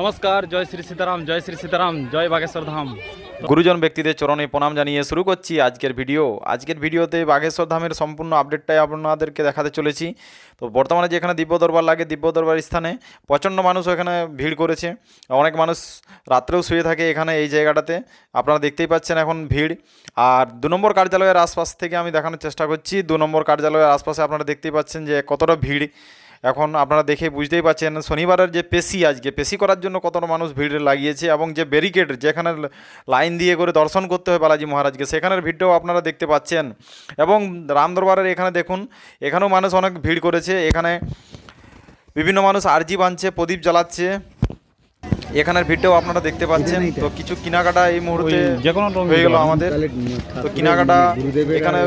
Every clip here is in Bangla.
নমস্কার, জয় শ্রী সীতারাম, জয় শ্রী সীতারাম, জয় বাগেশ্বর ধাম। গুরুজন ব্যক্তিদের চরণে প্রণাম জানিয়ে শুরু করছি আজকের ভিডিও। আজকের ভিডিওতে বাগেশ্বর ধামের সম্পূর্ণ আপডেটটাই আপনাদেরকে দেখাতে চলেছি। তো বর্তমানে যেখানে দিব্য দরবার লাগে, দিব্য দরবার স্থানে প্রচণ্ড মানুষ এখানে ভিড় করেছে। অনেক মানুষ রাত্রেও শুয়ে থাকে এখানে এই জায়গাটাতে। আপনারা দেখতেই পাচ্ছেন এখন ভিড়। আর দু নম্বর কার্যালয়ের আশপাশ থেকে আমি দেখানোর চেষ্টা করছি। দু নম্বর কার্যালয়ের আশপাশে আপনারা দেখতেই পাচ্ছেন যে কতটা ভিড়। এখন আপনারা দেখে বুঝতেই পারছেন, শনিবারের যে পেশি আজকে, পেশি করার জন্য কত মানুষ ভিড় লাগিয়েছে এবং যে ব্যারিকেড যেখানে লাইন দিয়ে করে দর্শন করতে হয় বালাজি মহারাজকে, সেখানের ভিড়টাও আপনারা দেখতে পাচ্ছেন। এবং রামদরবারের এখানে দেখুন, এখানেও মানুষ অনেক ভিড় করেছে, এখানে বিভিন্ন মানুষ আর্জি বাঁধছে, প্রদীপ জ্বালাচ্ছে। এখানের ভিড়টাও আপনারা দেখতে পাচ্ছেন। তো কিছু কেনাকাটা এই মুহূর্তে যে কোনো হয়ে গেল আমাদের। তো কেনাকাটা এখানে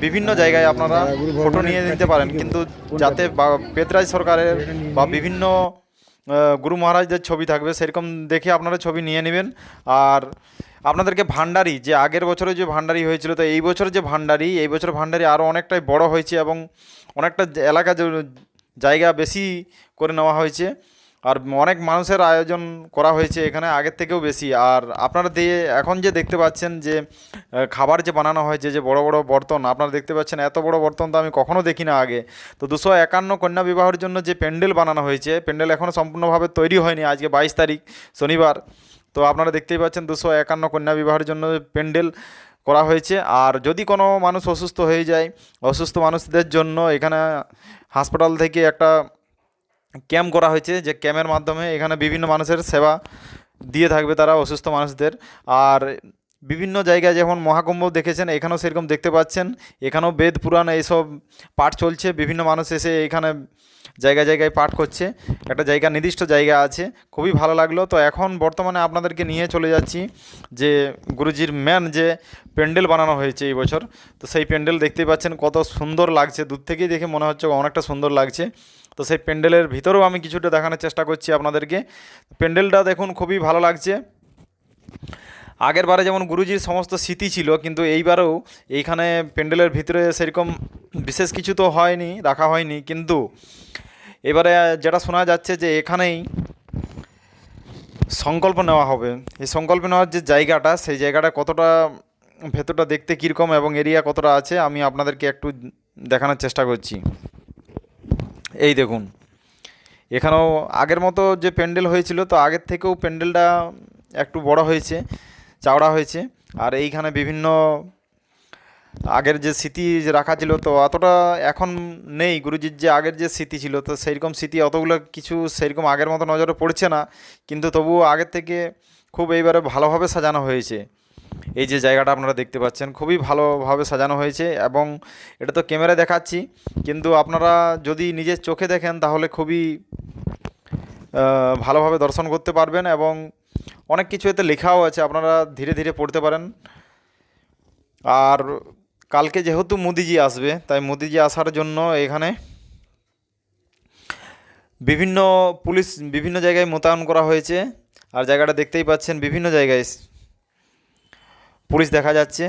বিভিন্ন জায়গায় আপনারা ফটো নিয়ে নিতে পারেন। কিন্তু যাতে বা- পেতরাজ সরকারের বা বিভিন্ন গুরু মহারাজদের ছবি থাকবে সেরকম দেখে আপনারা ছবি নিয়ে নেবেন। আর আপনাদেরকে ভান্ডারি যে আগের বছরে যে ভান্ডারি হয়েছিল তো এই বছর যে ভান্ডারি এই বছর ভান্ডারি আরও অনেকটাই বড় হয়েছে এবং অনেকটা এলাকা জায়গা বেশি করে নেওয়া হয়েছে। আর অনেক মানুষের আয়োজন করা হয়েছে এখানে আগের থেকেও বেশি। আর আপনারা দিয়ে এখন যে দেখতে পাচ্ছেন যে খাবার যে বানানো হয়েছে, যে বড় বড় বর্তন, আপনারা দেখতে পাচ্ছেন এত বড় বর্তন তো আমি কখনো দেখি না আগে। তো দুশো একান্ন কন্যা বিবাহের জন্য যে প্যান্ডেল বানানো হয়েছে, প্যান্ডেল এখনও সম্পূর্ণভাবে তৈরি হয়নি আজকে বাইশ তারিখ, শনিবার। তো আপনারা দেখতেই পাচ্ছেন দুশো একান্ন কন্যা বিবাহের জন্য প্যান্ডেল করা হয়েছে। আর যদি কোনো মানুষ অসুস্থ হয়ে যায়, অসুস্থ মানুষদের জন্য এখানে হাসপাতাল থেকে একটা ক্যাম্প করা হয়েছে যে ক্যাম্পের মাধ্যমে এখানে বিভিন্ন মানুষের সেবা দিয়ে থাকবে তারা অসুস্থ মানুষদের। আর বিভিন্ন জায়গায় যেমন মহাকুম্ভ দেখেছেন, এখানেও সেরকম দেখতে পাচ্ছেন। এখানেও বেদ, পুরাণ এইসব পাঠ চলছে। বিভিন্ন মানুষ এসে এখানে জায়গায় জায়গায় পাঠ করছে। একটা জায়গা, নির্দিষ্ট জায়গা আছে। খুবই ভালো লাগল। তো এখন বর্তমানে আপনাদেরকে নিয়ে চলে যাচ্ছি যে গুরুজির ম্যান যে প্যান্ডেল বানানো হয়েছে এই বছর। তো সেই প্যান্ডেল দেখতেই পাচ্ছেন, কত সুন্দর লাগছে। দূর থেকেই দেখে মনে হচ্ছে অনেকটা সুন্দর লাগছে। তো সেই প্যান্ডেলের ভিতরেও আমি কিছুটা দেখানোর চেষ্টা করছি আপনাদেরকে। প্যান্ডেলটা দেখুন, খুবই ভালো লাগছে। আগের বারে যেমন গুরুজির সমস্ত স্মৃতি ছিল, কিন্তু এইবারেও এইখানে প্যান্ডেলের ভিতরে সেরকম বিশেষ কিছু তো হয়নি, রাখা হয়নি। কিন্তু এবারে যেটা শোনা যাচ্ছে যে এখানেই সংকল্প নেওয়া হবে। এই সংকল্প নেওয়ার যে জায়গাটা, সেই জায়গাটা কতটা, ভেতরটা দেখতে কীরকম এবং এরিয়া কতটা আছে, আমি আপনাদেরকে একটু দেখানোর চেষ্টা করছি। এই দেখুন, এখানেও আগের মতো যে প্যান্ডেল হয়েছিল, তো আগের থেকেও প্যান্ডেলটা একটু বড় হয়েছে। চওড়া হয়েছে। আর এইখানে বিভিন্ন আগের যে স্মৃতি যে রাখা ছিল, তো অতটা এখন নেই। গুরুজির যে আগের যে স্মৃতি ছিল, তো সেইরকম স্মৃতি অতগুলো কিছু সেইরকম আগের মতো নজরে পড়ছে না। কিন্তু তবুও আগের থেকে খুব এইবারে ভালোভাবে সাজানো হয়েছে। এই যে জায়গাটা আপনারা দেখতে পাচ্ছেন, খুবই ভালোভাবে সাজানো হয়েছে এবং এটা তো ক্যামেরায় দেখাচ্ছি। কিন্তু আপনারা যদি নিজের চোখে দেখেন, তাহলে খুবই ভালোভাবে দর্শন করতে পারবেন এবং অনেক কিছু এতে লেখাও আছে, আপনারা ধীরে ধীরে পড়তে পারেন। আর কালকে যেহেতু মোদিজি আসবে, তাই মোদিজি আসার জন্য এখানে বিভিন্ন পুলিশ বিভিন্ন জায়গায় মোতায়েন করা হয়েছে। আর জায়গাটা দেখতেই পাচ্ছেন, বিভিন্ন জায়গায় পুলিশ দেখা যাচ্ছে।